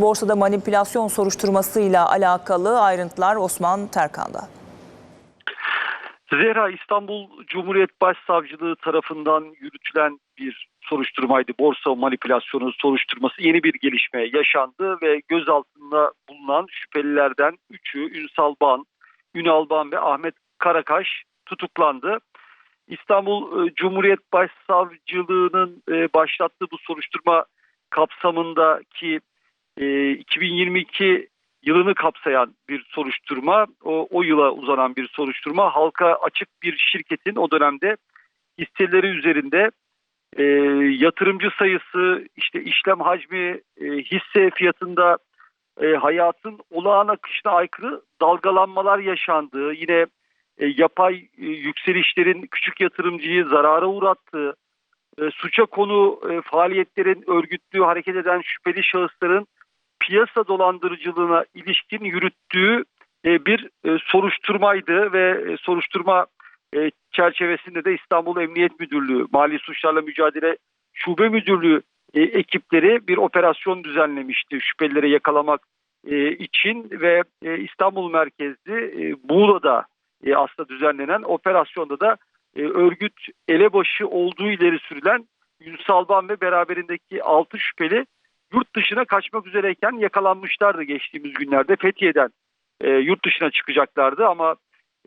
Borsada manipülasyon soruşturmasıyla alakalı ayrıntılar Osman Terkan'da. Zehra İstanbul Cumhuriyet Başsavcılığı tarafından yürütülen bir soruşturmaydı. Borsa manipülasyonu soruşturması yeni bir gelişme yaşandı ve gözaltında bulunan şüphelilerden 3'ü Ünsal Ban, Ünal Ban ve Ahmet Karakaş tutuklandı. İstanbul e, Cumhuriyet Başsavcılığı'nın e, başlattığı bu soruşturma kapsamındaki e, 2022 yılını kapsayan bir soruşturma, o, o yıla uzanan bir soruşturma. Halka açık bir şirketin o dönemde hisseleri üzerinde e, yatırımcı sayısı, işte işlem hacmi, e, hisse fiyatında e, hayatın olağan akışına aykırı dalgalanmalar yaşandığı, yine e, yapay e, yükselişlerin küçük yatırımcıyı zarara uğrattığı, e, suça konu e, faaliyetlerin örgütlü hareket eden şüpheli şahısların piyasa dolandırıcılığına ilişkin yürüttüğü e, bir e, soruşturmaydı ve e, soruşturma çerçevesinde de İstanbul Emniyet Müdürlüğü, Mali Suçlarla Mücadele Şube Müdürlüğü ekipleri bir operasyon düzenlemişti şüphelileri yakalamak için ve İstanbul merkezli e, Muğla'da e, aslında düzenlenen operasyonda da örgüt elebaşı olduğu ileri sürülen Ünsal Ban ve beraberindeki 6 şüpheli yurt dışına kaçmak üzereyken yakalanmışlardı geçtiğimiz günlerde. Fethiye'den e, yurt dışına çıkacaklardı ama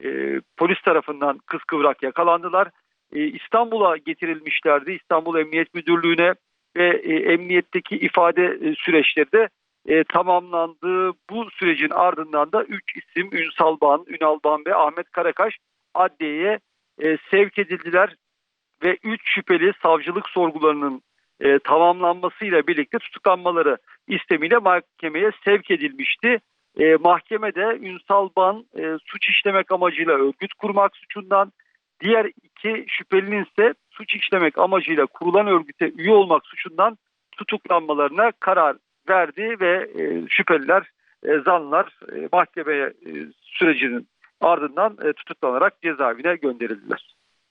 e, polis tarafından kıskıvrak yakalandılar. E, İstanbul'a getirilmişlerdi. İstanbul Emniyet Müdürlüğü'ne ve e, emniyetteki ifade e, süreçleri de e, tamamlandı. Bu sürecin ardından da 3 isim Ünsal Ban, Ünal Ban ve Ahmet Karakaş adliyeye e, sevk edildiler ve 3 şüpheli savcılık sorgularının e, tamamlanmasıyla birlikte tutuklanmaları istemiyle mahkemeye sevk edilmişti. E, mahkemede Ünsal Ban e, suç işlemek amacıyla örgüt kurmak suçundan, diğer iki şüphelinin ise suç işlemek amacıyla kurulan örgüte üye olmak suçundan tutuklanmalarına karar verdi ve e, şüpheliler, e, zanlar e, mahkemeye e, sürecinin ardından e, tutuklanarak cezaevine gönderildiler.